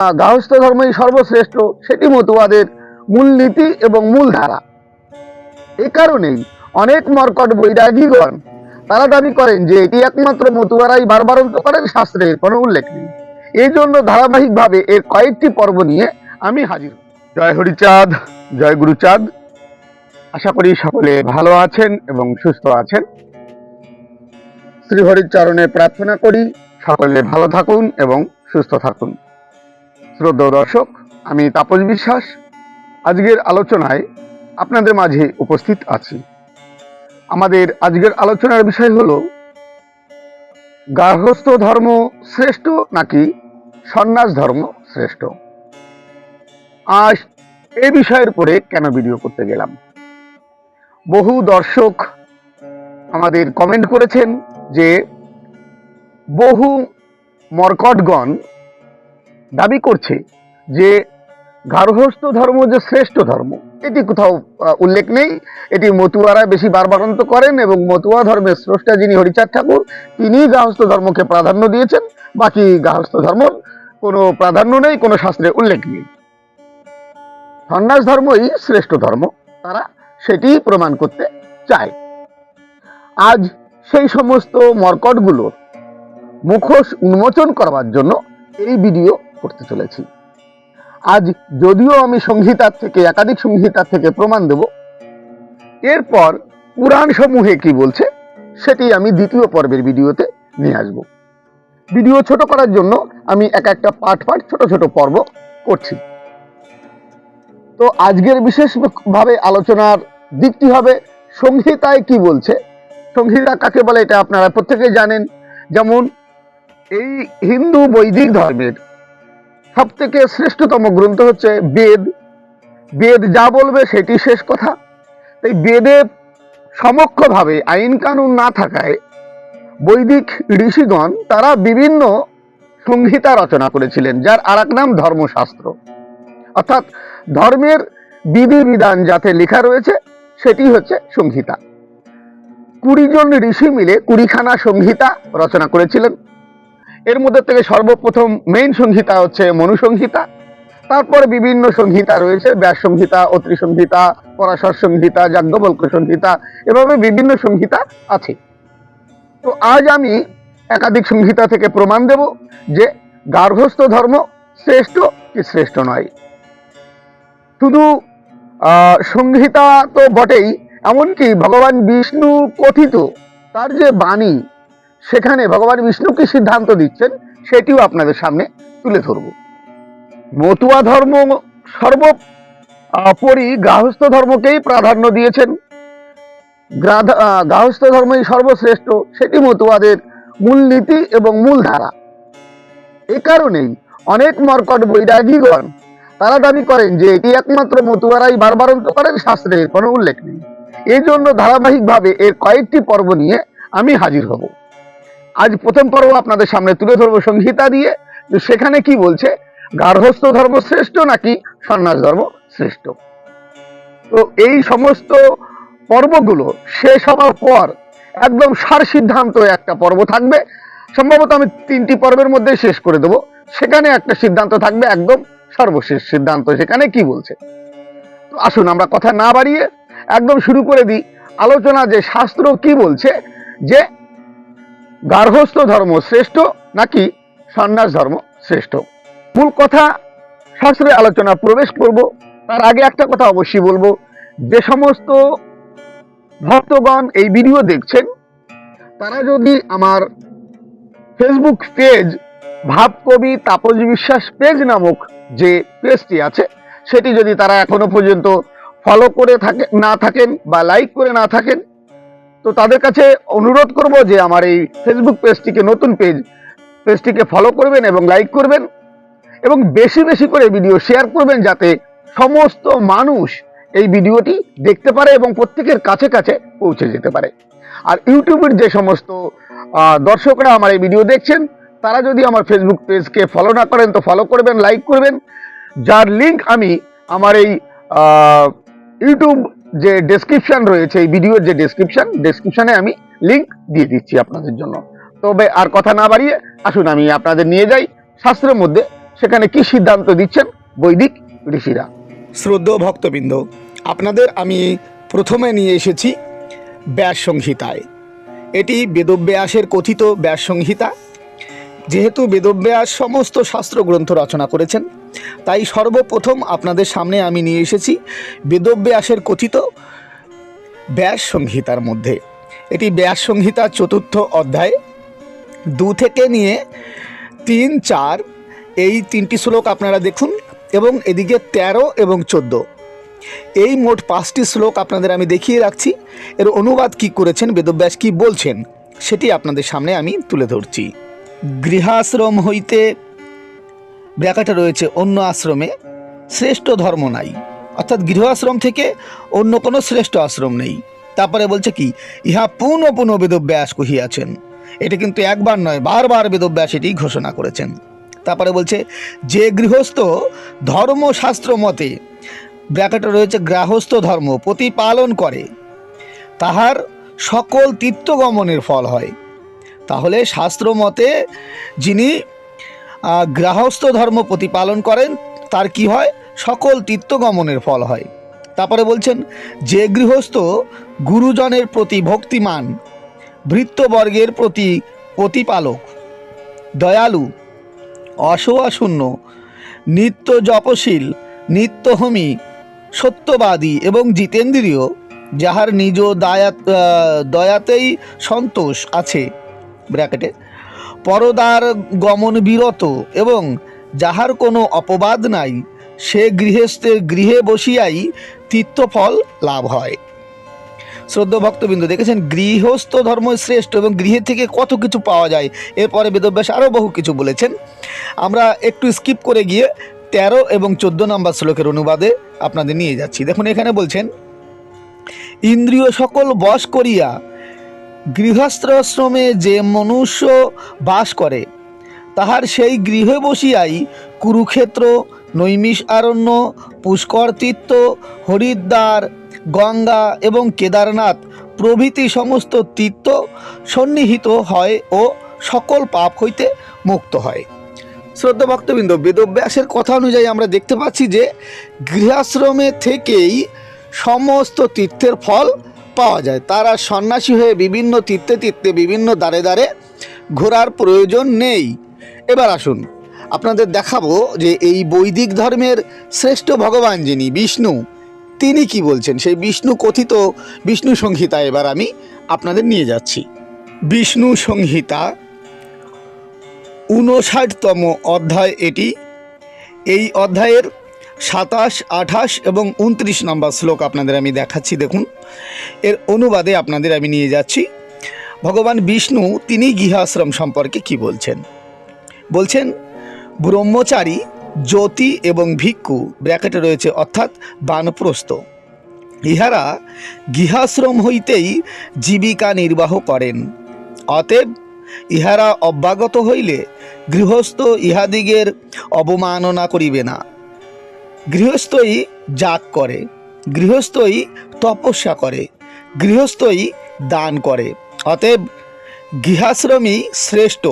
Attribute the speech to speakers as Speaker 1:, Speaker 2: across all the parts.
Speaker 1: আহ, গার্হস্থ্য ধর্মই সর্বশ্রেষ্ঠ সেটি মতুয়াদের মূলনীতি এবং মূল ধারা এ কারণেই অনেক মর্কট বৈরাগীগণ তারা দাবি করেন যে এটি একমাত্র মতুয়ারাই বারবারন্ত করেন শাস্ত্রের কোনো উল্লেখ নেই। এই জন্য ধারাবাহিকভাবে এর কয়েকটি পর্ব নিয়ে আমি হাজির। জয় হরিচাঁদ জয় গুরুচাঁদ। আশা করি সকলে ভালো আছেন এবং সুস্থ আছেন। শ্রী হরির চরণে প্রার্থনা করি সকলে ভালো থাকুন এবং সুস্থ থাকুন। শ্রদ্ধেয় দর্শক, আমি তাপস বিশ্বাস। আজকের আলোচনায় আপনাদের মাঝে উপস্থিত আছি। আমাদের আজকের আলোচনার বিষয় হলো, গার্হস্থ ধর্ম শ্রেষ্ঠ নাকি সন্ন্যাস ধর্ম শ্রেষ্ঠ? আজ এ বিষয়ের পরে কেন ভিডিও করতে গেলাম? বহু দর্শক আমাদের কমেন্ট করেছেন যে, বহু মর্কটগণ দাবি করছে যে গার্হস্থ ধর্ম যে শ্রেষ্ঠ ধর্ম, এটি কোথাও উল্লেখ নেই। এটি মতুয়ারা বেশি বারবারন্ত করেন এবং মতুয়া ধর্মের স্রষ্টা যিনি হরিচাঁদ ঠাকুর তিনি গার্হস্থ ধর্মকে প্রাধান্য দিয়েছেন। বাকি গার্হস্থ ধর্ম কোনো প্রাধান্য নেই, কোনো শাস্ত্রে উল্লেখ নেই। সন্ন্যাস ধর্মই শ্রেষ্ঠ ধর্ম, তারা সেটি প্রমাণ করতে চায়। আজ সেই সমস্ত মর্কটগুলোর মুখোশ উন্মোচন করবার জন্য এই ভিডিও করতে চলেছি। আজ যদিও আমি সংহিতার থেকে, একাধিক সংহিতার থেকে প্রমাণ দেব, এরপর পুরাণ সমূহে কি বলছে, সেটি আমি দ্বিতীয় পর্বের ভিডিওতে নিয়ে আসব। ভিডিও ছোট করার জন্য আমি এক একটা পার্ট পার্ট ছোট ছোট পর্ব করছি। তো আজকের বিশেষভাবে আলোচনার দিকটি হবে, সংহিতায় কি বলছে, সংহিতা কাকে বলে এটা আপনারা প্রত্যেকেই জানেন। যেমন এই হিন্দু বৈদিক ধর্মের সব থেকে শ্রেষ্ঠতম গ্রন্থ হচ্ছে বেদ। বেদ যা বলবে সেটি শেষ কথা। তাই বেদে সমক্ষভাবে আইন কানুন না থাকায় বৈদিক ঋষিগণ তারা বিভিন্ন সংহিতা রচনা করেছিলেন, যার আর নাম ধর্মশাস্ত্র। অর্থাৎ ধর্মের বিধিবিধান যাতে লেখা রয়েছে, সেটি হচ্ছে সংহিতা। কুড়ি জন ঋষি মিলে কুড়িখানা সংহিতা রচনা করেছিলেন। এর মধ্যে থেকে সর্বপ্রথম মেইন সংহিতা হচ্ছে মনুসংহিতা। তারপরে বিভিন্ন সংহিতা রয়েছে, ব্যাস সংহিতা, অত্রি সংহিতা, পরাশর সংহিতা যাজ্ঞবল্ক সংহিতা, এভাবে বিভিন্ন সংহিতা আছে। তো আজ আমি একাধিক সংহিতা থেকে প্রমাণ দেব যে গার্হস্থ ধর্ম শ্রেষ্ঠ কি শ্রেষ্ঠ নয়। শুধু সংহিতা তো বটেই, এমনকি ভগবান বিষ্ণু কথিত তার যে বাণী সেখানে ভগবান বিষ্ণু কি সিদ্ধান্ত দিচ্ছেন, সেটিও আপনাদের সামনে তুলে ধরব। মতুয়া ধর্ম সর্বোপরি গার্হস্থ ধর্মকেই প্রাধান্য দিয়েছেন। গার্হস্থ ধর্মই সর্বশ্রেষ্ঠ, সেটি মতুয়াদের মূলনীতি এবং মূল ধারা এ কারণেই অনেক মর্কট বৈরাগীগণ তারা দাবি করেন যে এটি একমাত্র মতুয়ারাই বারবারন্ত করেন, শাস্ত্রের কোনো উল্লেখ নেই। এই জন্য ধারাবাহিকভাবে এর কয়েকটি পর্ব নিয়ে আমি হাজির হব। আজ প্রথম পর্ব আপনাদের সামনে তুলে ধরবো সংহিতা দিয়ে। যে সেখানে কি বলছে? গার্হস্থ ধর্ম শ্রেষ্ঠ নাকি সন্ন্যাস ধর্ম শ্রেষ্ঠ? তো এই সমস্ত পর্বগুলো শেষ হওয়ার পর একদম সার সিদ্ধান্ত একটা পর্ব থাকবে। সম্ভবত আমি তিনটি পর্বের মধ্যে শেষ করে দেবো। সেখানে একটা সিদ্ধান্ত থাকবে, একদম সর্বশেষ সিদ্ধান্ত। সেখানে কি বলছে? তো আসুন আমরা কথা না বাড়িয়ে একদম শুরু করে দিই। আলোচনা যে শাস্ত্র কি বলছে? যে গার্হস্থ ধর্ম শ্রেষ্ঠ নাকি সন্ন্যাস ধর্ম শ্রেষ্ঠ? মূল কথা শাস্ত্রের আলোচনা প্রবেশ করব। তার আগে একটা কথা অবশ্যই বলব। যে সমস্ত ভক্তগণ এই ভিডিও দেখছেন, তারা যদি আমার ফেসবুক পেজ ভাবকবি তাপস বিশ্বাস পেজ নামক যে পেজটি আছে, সেটি যদি তারা এখনও পর্যন্ত ফলো করে থাকে, না থাকেন বা লাইক করে না থাকেন তো তাদের কাছে অনুরোধ করব যে আমার এই ফেসবুক পেজটিকে নতুন পেজ পেজটিকে ফলো করবেন এবং লাইক করবেন এবং বেশি বেশি করে ভিডিও শেয়ার করবেন যাতে সমস্ত মানুষ এই ভিডিওটি দেখতে পারে এবং প্রত্যেকের কাছে কাছে পৌঁছে যেতে পারে। আর ইউটিউবের যে সমস্ত দর্শকরা আমার এই ভিডিও দেখছেন, তারা যদি আমার ফেসবুক পেজকে ফলো না করেন, তো ফলো করবেন লাইক করবেন। যার লিংক আমি আমার এই ইউটিউব যে ডেসক্রিপশন রয়েছে, এই ভিডিওর যে ডেসক্রিপশন ডেসক্রিপশনে আমি লিঙ্ক দিয়ে দিচ্ছি আপনাদের জন্য। তবে আর কথা না বাড়িয়ে, আসুন আমি আপনাদের নিয়ে যাই। শাস্ত্রের মধ্যে সেখানে কি সিদ্ধান্ত দিচ্ছেন? বৈদিক ঋষিরা।
Speaker 2: শ্রদ্ধ ভক্তবৃন্দ, আপনাদের আমি প্রথমে নিয়ে এসেছি ব্যাস সংহিতায়। এটি বেদব্যাসের কথিত ব্যাস সংহিতা। যেহেতু বেদব্যাস সমস্ত শাস্ত্র গ্রন্থ রচনা করেছেন, তাই সর্বপ্রথম আপনাদের সামনে আমি নিয়ে এসেছি বেদব্যাসের কথিত ব্যাস সংহিতার মধ্যে। এটি ব্যাস সংহিতার চতুর্থ অধ্যায়। দু থেকে নিয়ে তিন, চার, এই তিনটি শ্লোক আপনারা দেখুন, এবং এদিকে তেরো এবং চোদ্দ। এই মোট পাঁচটি শ্লোক আপনাদের আমি দেখিয়ে রাখছি। এর অনুবাদ কি করেছেন, বেদব্যাস কি বলছেন, সেটি আপনাদের সামনে আমি তুলে ধরছি। গৃহাশ্রম হইতে ব্যাখ্যাটা রয়েছে অন্য আশ্রমে, শ্রেষ্ঠ ধর্ম নাই। অর্থাৎ গৃহাশ্রম থেকে অন্য কোনো শ্রেষ্ঠ আশ্রম নেই। তারপরে বলছে কি, ইহা পুনঃ পুনঃ বেদব্যাস কহিয়াছেন। এটা কিন্তু একবার নয়, বারবার বেদব্যাস এটি ঘোষণা করেছেন। তারপরে বলছে, যে গৃহস্থ ধর্মশাস্ত্র মতে ব্র্যাকেটে রয়েছে গৃহস্থ ধর্ম প্রতিপালন করে, তাহার সকল তীর্থগমনের ফল হয়। তাহলে শাস্ত্র মতে যিনি গৃহস্থ ধর্ম প্রতিপালন করেন, তার কি হয়? সকল তীর্থগমনের ফল হয়। তারপরে বলছেন, যে গৃহস্থ গুরুজনের প্রতি ভক্তিমান ভৃত্যবর্গের প্রতি প্রতিপালক দয়ালু অসোয়াশূন্য নিত্য জপশীল নিত্যহমী, সত্যবাদী এবং জিতেন্দ্রীয়, যাহার নিজ দায়াত দয়াতেই সন্তোষ আছে। ব্র্যাকেটে, পরদার গমন বিরত এবং যাহার কোনো অপবাদ নাই, সে গৃহস্থের গৃহে বসিয়াই তীর্থফল লাভ হয়। শ্রদ্ধ ভক্তবিন্দু, দেখেছেন গৃহস্থ ধর্ম শ্রেষ্ঠ এবং গৃহে থেকে কত কিছু পাওয়া যায়। এরপরে বেদব্যাস আরও বহু কিছু বলেছেন। আমরা একটু স্কিপ করে গিয়ে তেরো এবং চোদ্দ নম্বর শ্লোকের অনুবাদে আপনাদের নিয়ে যাচ্ছি। দেখুন, এখানে বলছেন, ইন্দ্রিয় সকল বশ করিয়া গৃহস্থাশ্রমে যে মনুষ্য বাস করে, তাহার সেই গৃহে বসিয়াই কুরুক্ষেত্র, নৈমিষ আরণ্য, পুষ্কর তীর্থ, হরিদ্বার, গঙ্গা এবং কেদারনাথ প্রভৃতি সমস্ত তীর্থ সন্নিহিত হয় ও সকল পাপ হইতে মুক্ত হয়। শ্রদ্ধা ভক্তবৃন্দ বেদব্যাসের কথা অনুযায়ী আমরা দেখতে পাচ্ছি যে গৃহাশ্রমে থেকেই সমস্ত তীর্থের ফল পাওয়া যায়। তারা সন্ন্যাসী হয়ে বিভিন্ন তীর্থে তীর্থে বিভিন্ন দ্বারে দ্বারে ঘোরার প্রয়োজন নেই। এবার আসুন, আপনাদের দেখাবো যে এই বৈদিক ধর্মের শ্রেষ্ঠ ভগবান যিনি, বিষ্ণু, তিনি কি বলছেন? সেই বিষ্ণু কথিত বিষ্ণু সংহিতা এবার আমি আপনাদের নিয়ে যাচ্ছি। বিষ্ণু সংহিতা, ঊনষাটতম অধ্যায় এটি। এই অধ্যায়ের সাতাশ, আঠাশ এবং উনত্রিশ নম্বর শ্লোক আপনাদের আমি দেখাচ্ছি, দেখুন। এর অনুবাদে আপনাদের আমি নিয়ে যাচ্ছি। ভগবান বিষ্ণু তিনি গৃহাশ্রম সম্পর্কে কি বলছেন? বলছেন, ব্রহ্মচারী, জ্যোতি এবং ভিক্ষু ব্র্যাকেটে রয়েছে অর্থাৎ বানপ্রস্থ। ইহারা গৃহাশ্রম হইতেই জীবিকা নির্বাহ করেন। অতএব ইহারা অব্যাগত হইলে গৃহস্থ ইহাদিগের অবমাননা করিবে না। গৃহস্থই যাগ করে, গৃহস্থই তপস্যা করে। গৃহস্থই দান করে। অতএব গৃহাশ্রমী শ্রেষ্ঠ।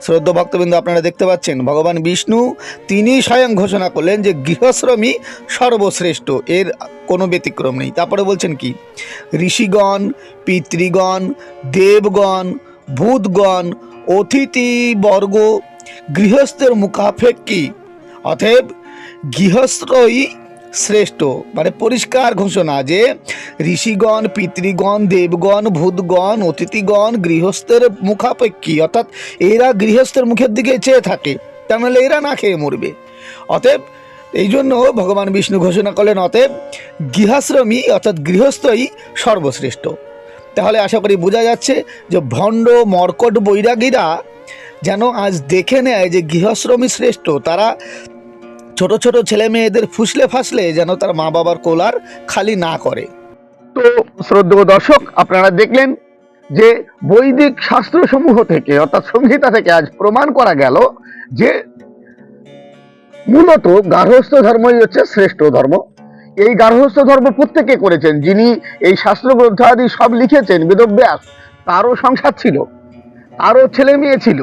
Speaker 2: শ্রদ্ধ ভক্তবৃন্দ, আপনারা দেখতে পাচ্ছেন, ভগবান বিষ্ণু তিনি স্বয়ং ঘোষণা করলেন যে গৃহশ্রমী সর্বশ্রেষ্ঠ, এর কোনো ব্যতিক্রম নেই। তারপরে বলছেন কি? ঋষিগণ, পিতৃগণ, দেবগণ, ভূতগণ অতিথিবর্গ গৃহস্থের মুখাপেক্ষী। অতএব গৃহস্থই শ্রেষ্ঠ। মানে পরিষ্কার ঘোষণা যে ঋষিগণ, পিতৃগণ, দেবগণ, ভূতগণ, অতিথিগণ, গৃহস্থের মুখাপেক্ষী, অর্থাৎ এরা গৃহস্থের মুখের দিকে চেয়ে থাকে, তার নাহলে এরা না খেয়ে মরবে। অতএব এই জন্য ভগবান বিষ্ণু ঘোষণা করলেন, অতএব গৃহাশ্রমী, অর্থাৎ গৃহস্থই সর্বশ্রেষ্ঠ। তাহলে আশা করি বোঝা যাচ্ছে যে ভণ্ড, মর্কট বৈরাগীরা যেন আজ দেখে নেয় যে গৃহশ্রমী শ্রেষ্ঠ, তারা ছোট ছোট ছেলে মেয়েদের ফুসলে ফাসলে যেন তার মা বাবার কোলার খালি না করে।
Speaker 1: তো শ্রদ্ধেয় দর্শক, আপনারা দেখলেন যে বৈদিক শাস্ত্রসমূহ থেকে, অর্থাৎ সংহিতা থেকে আজ প্রমাণ করা গেল যে মূলত গার্হস্থ ধর্মই হচ্ছে শ্রেষ্ঠ ধর্ম। এই গার্হস্থ ধর্ম প্রত্যেকে করেছেন, যিনি এই শাস্ত্র গ্রন্থ আদি সব লিখেছেন, বেদব্যাস, তারও সংসার ছিল, তারও ছেলে মেয়ে ছিল।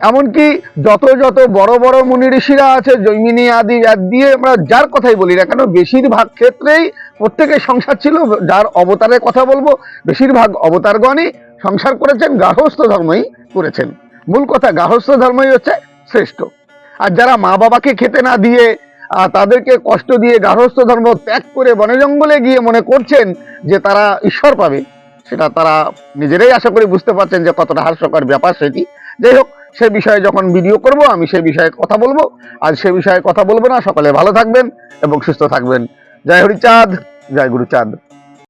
Speaker 1: এমনকি যত যত বড় বড় মুনি ঋষিরা আছে, জৈমিনী আদি দিয়ে আমরা যার কথাই বলি না কেন, বেশিরভাগ ক্ষেত্রেই প্রত্যেকের সংসার ছিল যার অবতারের কথা বলব, বেশিরভাগ অবতারগণই সংসার করেছেন গার্হস্থ ধর্মই করেছেন। মূল কথা গার্হস্থ ধর্মই হচ্ছে শ্রেষ্ঠ। আর যারা মা বাবাকে খেতে না দিয়ে তাদেরকে কষ্ট দিয়ে গার্হস্থ ধর্ম ত্যাগ করে বনে জঙ্গলে গিয়ে মনে করছেন যে তারা ঈশ্বর পাবে, সেটা তারা নিজেরাই আশা করি বুঝতে পারছেন যে কতটা হাস্যকর ব্যাপার সেটি। যাই হোক সে বিষয়ে যখন ভিডিও করব, আমি সে বিষয়ে কথা বলব। আর সে বিষয়ে কথা বলব না, সকলে ভালো থাকবেন এবং সুস্থ থাকবেন। জয় হরিচাঁদ, জয় গুরুচাঁদ।